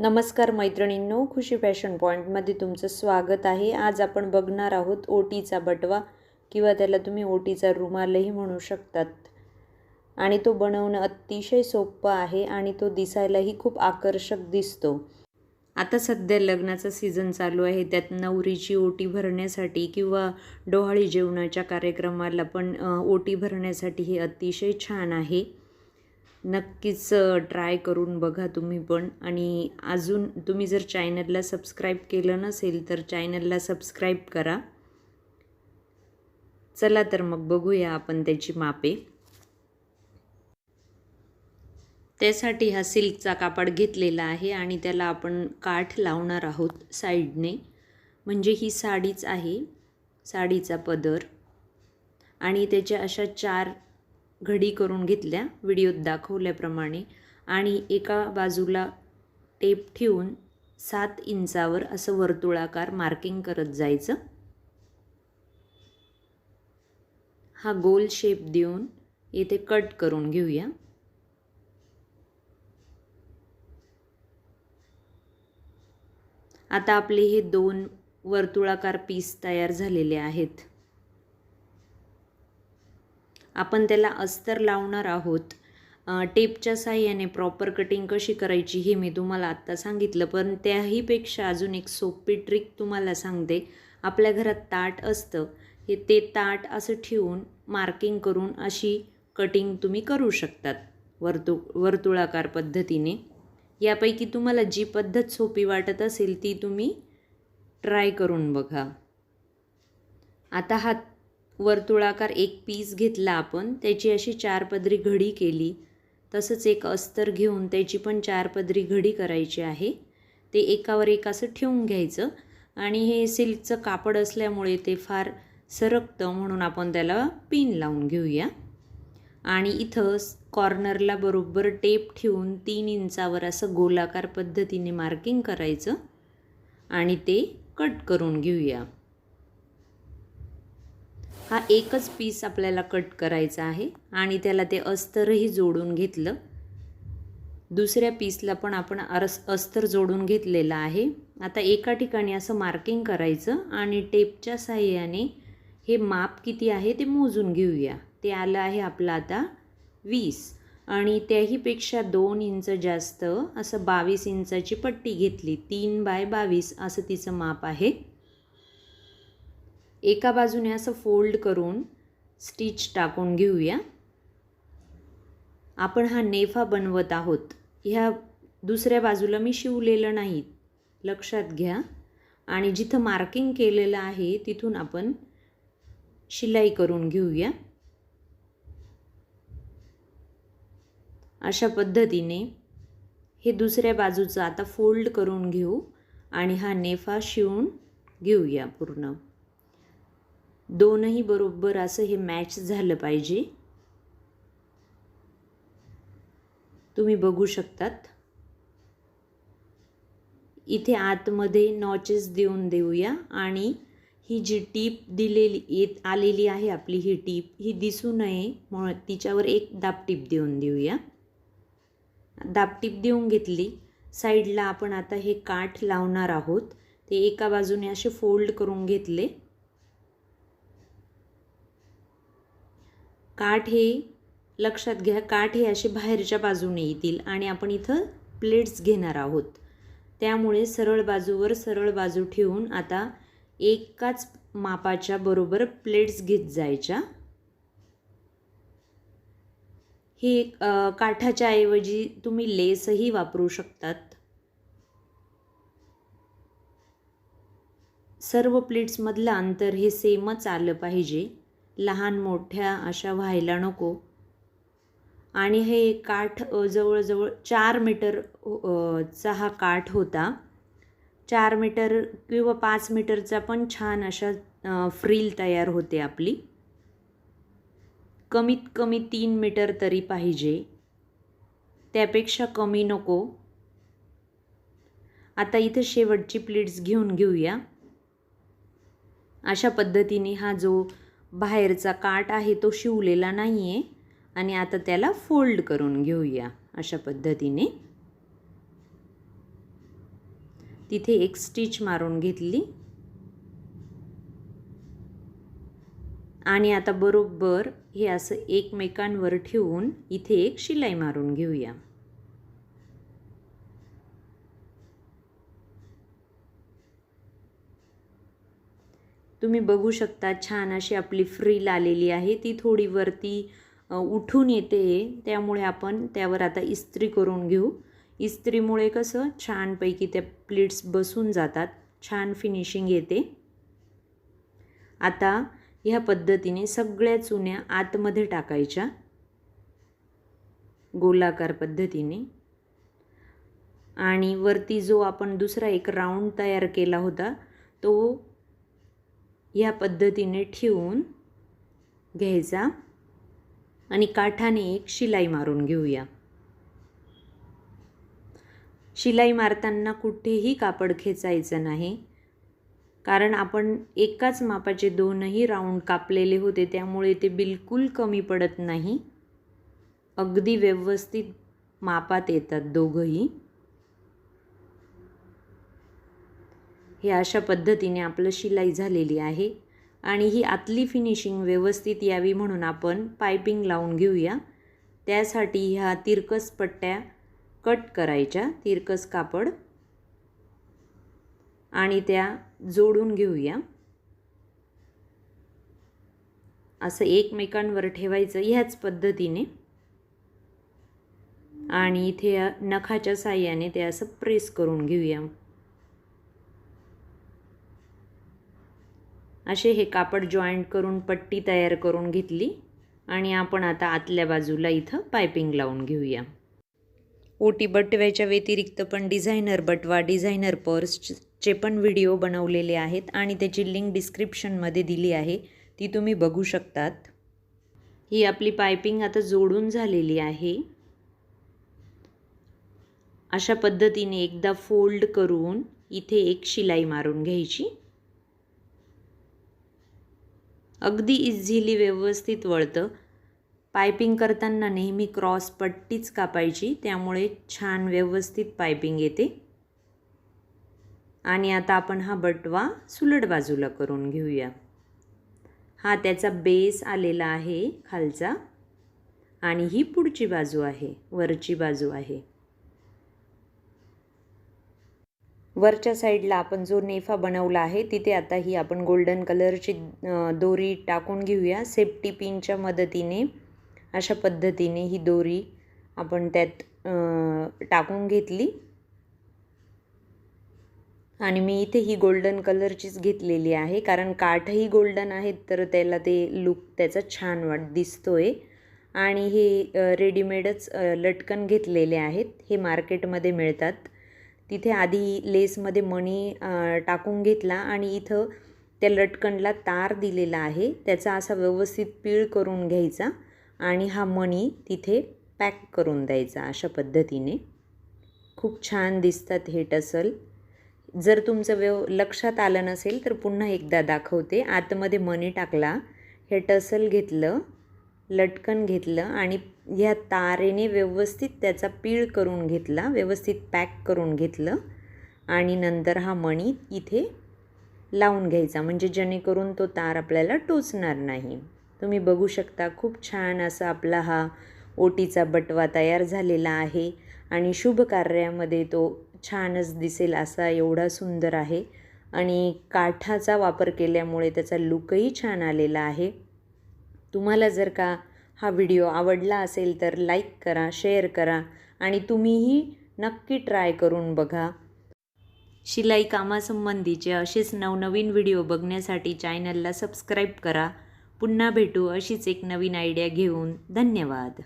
नमस्कार मैत्रिणींनो खुशी फॅशन पॉईंटमध्ये तुमचं स्वागत आहे. आज आपण बघणार आहोत ओटीचा बटवा किंवा त्याला तुम्ही ओटीचा रुमालही म्हणू शकतात. आणि तो बनवणं अतिशय सोपं आहे आणि तो दिसायलाही खूप आकर्षक दिसतो. आता सध्या लग्नाचा सीझन चालू आहे. त्यात नवरीची ओटी भरण्यासाठी किंवा डोहाळी जेवणाच्या कार्यक्रमाला पण ओटी भरण्यासाठी हे अतिशय छान आहे. नक्कीच ट्राय करून बघा तुम्ही पण. आणि अजून तुम्ही जर चॅनलला सबस्क्राईब केलं नसेल तर चॅनलला सबस्क्राईब करा. चला तर मग बघूया आपण त्याची मापे. त्यासाठी हा सिल्कचा कापड घेतलेला आहे आणि त्याला आपण काठ लावणार आहोत साईडने. म्हणजे ही साडीच आहे साडीचा पदर. आणि त्याच्या अशा चार घडी करून घेतल्या व्हिडिओत दाखवल्याप्रमाणे आणि एका बाजूला टेप ठेवून सात इंचावर असं वर्तुळाकार मार्किंग करत जायचं. हा गोल शेप देऊन येथे कट करून घेऊया. आता आपले हे दोन वर्तुळाकार पीस तयार झालेले आहेत. आपण त्याला अस्तर लावणार आहोत. टेपच्या साह्याने प्रॉपर कटिंग कशी करायची हे मी तुम्हाला आत्ता सांगितलं पण त्याहीपेक्षा अजून एक सोपी ट्रिक तुम्हाला सांगते. आपल्या घरात ताट असतं. हे ते ताट असं ठेवून मार्किंग करून अशी कटिंग तुम्ही करू शकतात वर्तु वर्तुळाकार पद्धतीने. यापैकी तुम्हाला जी पद्धत सोपी वाटत असेल ती तुम्ही ट्राय करून बघा. आता हा वर्तुळाकार एक पीस घेतला आपण. त्याची अशी चार पदरी घडी केली. तसंच एक अस्तर घेऊन त्याची पण चार पदरी घडी करायची आहे. ते एकावर एक असं ठेवून घ्यायचं. आणि हे सिल्कचं कापड असल्यामुळे ते फार सरकतं म्हणून आपण त्याला पिन लावून घेऊया. आणि इथं कॉर्नरला बरोबर टेप ठेवून तीन इंचावर असं गोलाकार पद्धतीने मार्किंग करायचं. आणि ते कट करून घेऊया. हा एकच पीस आपल्याला कट करायचा आहे आणि त्याला ते अस्तरही जोडून घेतलं. दुसऱ्या पीसला पण आपण अरस अस्तर जोडून घेतलेलं आहे. आता एका ठिकाणी असं मार्किंग करायचं आणि टेपच्या साह्याने हे माप किती आहे ते मोजून घेऊया. ते आलं आहे आपलं आता वीस. आणि त्याहीपेक्षा दोन इंच जास्त असं बावीस इंचाची पट्टी घेतली. तीन बाय बावीस असं तिचं माप आहे. एका बाजूने असं फोल्ड करून स्टिच टाकून घेऊया. आपण हा नेफा बनवत आहोत. ह्या दुसऱ्या बाजूला मी शिवलेलं नाही. लक्षात घ्या. आणि जिथं मार्किंग केलेलं आहे तिथून आपण शिलाई करून घेऊया. अशा पद्धतीने हे दुसऱ्या बाजूचं आता फोल्ड करून घेऊ आणि हा नेफा शिवून घेऊया पूर्ण. दोनही बरोबर असं हे मॅच झालं पाहिजे. तुम्ही बघू शकतात. इथे आतमध्ये नॉचेस देऊन देऊया आणि ही जी टीप दिलेली येत आलेली आहे आपली ही टीप ही दिसू नये म्हणून तिच्यावर एक दाबटीप देऊन देऊया. दाबटीप देऊन घेतली. साईडला आपण आता हे काठ लावणार आहोत. ते एका बाजूने असे फोल्ड करून घेतले. काठ हे लक्षात घ्या काठ हे असे बाहेरच्या बाजूने येतील आणि आपण इथं प्लेट्स घेणार आहोत. त्यामुळे सरळ बाजूवर सरळ बाजू ठेवून आता एकाच मापाच्या बरोबर प्लेट्स घेत जायच्या. हे काठाच्या ऐवजी तुम्ही लेसही वापरू शकतात. सर्व प्लेट्समधलं अंतर हे सेमच आलं पाहिजे. लहान मोठ्या अशा व्हायला नको. आणि हे काठ जवळजवळ चार मीटर चा हा काठ होता. चार मीटर किंवा पाच मीटरचा पण छान अशा फ्रील तयार होते आपली. कमीत कमी तीन मीटर तरी पाहिजे. त्यापेक्षा कमी नको. आता इथं शेवटची प्लेट्स घेऊन घेऊया. अशा पद्धतीने हा जो बाहेरचा काठ आहे तो शिवलेला नाही आहे आणि आता त्याला फोल्ड करून घेऊया अशा पद्धतीने. तिथे एक स्टिच मारून घेतली. आणि आता बरोबर हे असं एकमेकांवर ठेवून इथे एक शिलाई मारून घेऊया. तुम्ही बघू शकता छान अशी आपली फ्रील आलेली आहे. ती थोडी वरती उठून येते त्यामुळे आपण त्यावर आता इस्त्री करून घेऊ. इस्त्रीमुळे कसं छानपैकी त्या प्लीट्स बसून जातात. छान फिनिशिंग येते. आता ह्या पद्धतीने सगळ्या चुन्या आतमध्ये टाकायच्या. गोलाकार पद्धतीने. आणि वरती जो आपण दुसरा एक राऊंड तयार केला होता तो या पद्धतीने ठेवून घ्यायचा. आणि काठाने एक शिलाई मारून घेऊया. शिलाई मारताना कुठेही कापड खेचायचं नाही. कारण आपण एकाच मापाचे दोनही राऊंड कापलेले होते त्यामुळे ते बिलकुल कमी पडत नाही. अगदी व्यवस्थित मापात येतात दोघंही. हे अशा पद्धतीने आपलं शिलाई झालेली आहे. आणि ही आतली फिनिशिंग व्यवस्थित यावी म्हणून आपण पायपिंग लावून घेऊया. त्यासाठी ह्या तिरकस पट्ट्या कट करायच्या. तिरकस कापड. आणि त्या जोडून घेऊया. असं एकमेकांवर ठेवायचं ह्याच पद्धतीने. आणि इथे नखाच्या साह्याने ते असं प्रेस करून घेऊया. असे हे कापड जॉईंट करून पट्टी तयार करून घेतली आणि आपण आता आतल्या बाजूला इथं पायपिंग लावून घेऊया. ओटी बटव्याच्या व्यतिरिक्त पण डिझायनर बटवा डिझायनर पर्सचे पण व्हिडिओ बनवलेले आहेत आणि त्याची लिंक डिस्क्रिप्शनमध्ये दिली आहे. ती तुम्ही बघू शकतात. ही आपली पायपिंग आता जोडून झालेली आहे. अशा पद्धतीने एकदा फोल्ड करून इथे एक शिलाई मारून घ्यायची. अगदी इझिली व्यवस्थित वळतं. पायपिंग करताना नेहमी क्रॉस पट्टीच कापायची त्यामुळे छान व्यवस्थित पायपिंग येते. आणि आता आपण हा बटवा सुलट बाजूला करून घेऊया. हा त्याचा बेस आलेला आहे खालचा. आणि ही पुढची बाजू आहे वरची बाजू आहे. वरच्या साईडला आपण जो नेफा बनवला आहे तिथे आता ही आपण गोल्डन कलरची दोरी टाकून घेऊया. सेफ्टी पिनच्या मदतीने अशा पद्धतीने ही दोरी आपण त्यात टाकून घेतली. आणि मी इथे ही गोल्डन कलरचीच घेतलेली आहे कारण काठही गोल्डन आहेत तर त्याला ते लुक त्याचा छान वाट दिसतो आहे आणि हे रेडीमेडच लटकन घेतलेले आहेत हे मार्केटमध्ये मिळतात. तिथे आधी लेसमध्ये मणी टाकून घेतला आणि इथं त्या लटकणला तार दिलेला आहे. त्याचा असा व्यवस्थित पीळ करून घ्यायचा आणि हा मणी तिथे पॅक करून द्यायचा अशा पद्धतीने. खूप छान दिसतात हे टसल. जर तुमचं व्यव लक्षात आलं नसेल तर पुन्हा एकदा दाखवते. आतमध्ये मणी टाकला हे टसल घेतलं. लटकन घेतलं आणि ह्या तारेने व्यवस्थित त्याचा पीळ करून घेतला व्यवस्थित पॅक करून घेतलं आणि नंतर हा मणी इथे लावून घ्यायचा. म्हणजे जेणेकरून तो तार आपल्याला टोचणार नाही. तुम्ही बघू शकता खूप छान असा आपला हा ओटीचा बटवा तयार झालेला आहे आणि शुभ कार्यामध्ये तो छानच दिसेल असा एवढा सुंदर आहे. आणि काठाचा वापर केल्यामुळे त्याचा लुकही छान आलेला आहे. तुम्हाला जर का हा व्हिडिओ आवडला असेल तर लाईक करा शेअर करा आणि तुम्हीही नक्की ट्राय करून बघा. शिलाई कामासंबंधीचे असेच नवनवीन व्हिडिओ बघण्यासाठी चॅनलला सबस्क्राईब करा. पुन्हा भेटू अशीच एक नवीन आयडिया घेऊन. धन्यवाद.